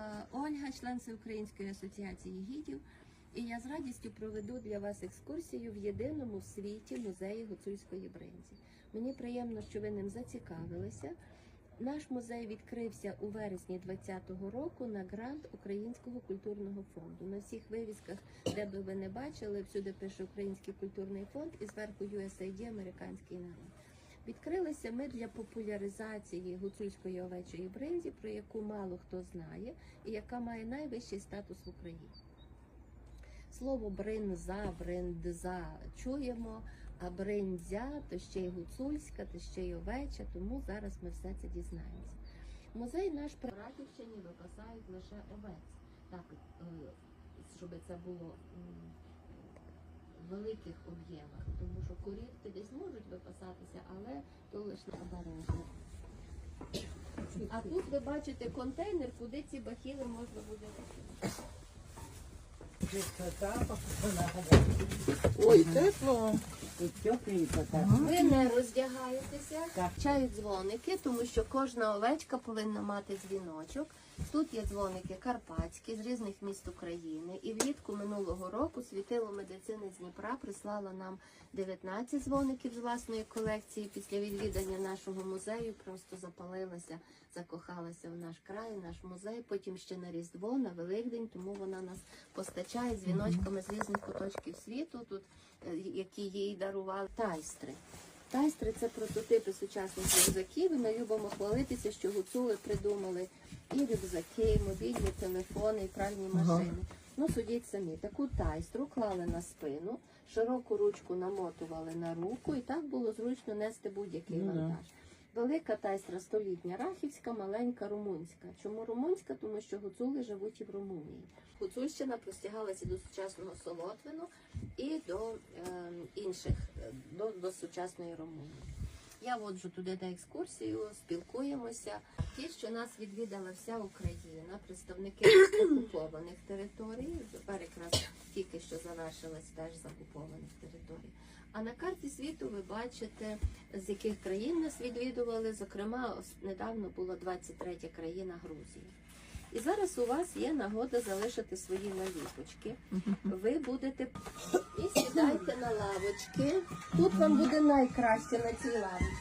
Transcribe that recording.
е, Ольга, член Всеукраїнської асоціації гідів. І я з радістю проведу для вас екскурсію в єдиному в світі музеї гуцульської бринзі. Мені приємно, що ви ним зацікавилися. Наш музей відкрився у вересні 2020 року на грант Українського культурного фонду. На всіх вивісках, де би ви не бачили, всюди пише Український культурний фонд і зверху USAID Американський народ. Відкрилися ми для популяризації гуцульської овечої бринзі, про яку мало хто знає, і яка має найвищий статус в Україні. Слово бринза, бриндза чуємо, а бриндзя то ще й гуцульська, то ще й овеча, тому зараз ми все це дізнаємося. Музей наш при Ратівщині випасають лише овець, так, е, щоб це було великих об'ємах, тому що курівки десь можуть випасатися, але то лише обережно. А тут ви бачите контейнер, куди ці бахіли можна буде викинути. Ой, тепло. Ви не роздягаєтеся, чають дзвоники, тому що кожна овечка повинна мати дзвіночок. Тут є дзвоники карпатські з різних міст України. І влітку минулого року світило медицини з Дніпра прислало нам 19 дзвоників з власної колекції. Після відвідання нашого музею просто запалилася, закохалася в наш край, наш музей. Потім ще на Різдво, на Великдень, тому вона нас постачає дзвіночками з різних куточків світу. Тут е, які їй дарували тайстри. Тайстри це прототипи сучасних рюкзаків. І ми любимо хвалитися, що гуцули придумали і рюкзаки, і мобільні телефони, і пральні Ага. машини. Ну, судіть самі, таку тайстру клали на спину, широку ручку намотували на руку, і так було зручно нести будь-який Ну вантаж. Велика тайстра столітня рахівська, маленька румунська. Чому румунська? Тому що гуцули живуть і в Румунії. Гуцульщина простягалася до сучасного Солотвину і до е, інших, до, до сучасної Румунії. Я воджу туди на екскурсію, спілкуємося. Ті, що нас відвідала вся Україна, представники окупованих територій. Тепер якраз тільки що завершилась теж з окупованих територій. А на карті світу ви бачите, з яких країн нас відвідували. Зокрема, недавно була 23 країна Грузія. І зараз у вас є нагода залишити свої наліпочки. Ви будете і сідайте на лавочки. Тут вам буде найкраще на цій лавочці.